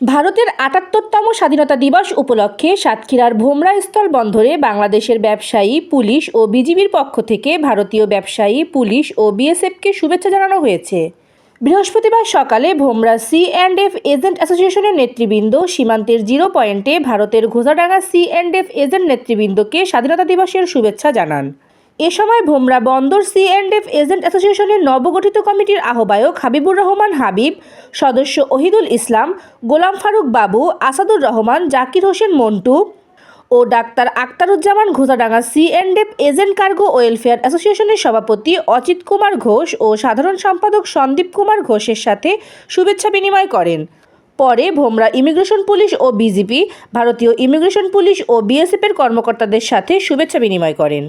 ভারতের আটাত্তরতম স্বাধীনতা দিবস উপলক্ষে সাতক্ষীরার ভোমরা স্থল বন্দরে বাংলাদেশের ব্যবসায়ী, পুলিশ ও বিজিবির পক্ষ থেকে ভারতীয় ব্যবসায়ী, পুলিশ ও বিএসএফকে শুভেচ্ছা জানানো হয়েছে। বৃহস্পতিবার সকালে Bhomra C and F agent অ্যাসোসিয়েশনের নেতৃবৃন্দ সীমান্তের জিরো পয়েন্টে ভারতের Ghoshadanga C and F agent নেতৃবৃন্দকে স্বাধীনতা দিবসের শুভেচ্ছা জানান। এ সময় ভোমরা বন্দর সি অ্যান্ড এফ এজেন্ট অ্যাসোসিয়েশনের নবগঠিত কমিটির আহ্বায়ক হাবিবুর রহমান হাবিব, সদস্য ওহিদুল ইসলাম, গোলাম ফারুক বাবু, আসাদুর রহমান, জাকির হোসেন মন্টু ও doctor Aktaruzzaman Ghoshadanga C and F agent cargo welfare অ্যাসোসিয়েশনের সভাপতি অচিত কুমার ঘোষ ও সাধারণ সম্পাদক সন্দীপ কুমার ঘোষের সাথে শুভেচ্ছা বিনিময় করেন। পরে ভোমরা ইমিগ্রেশন পুলিশ ও বিজিপি ভারতীয় ইমিগ্রেশন পুলিশ ও বিএসএফের কর্মকর্তাদের সাথে শুভেচ্ছা বিনিময় করেন।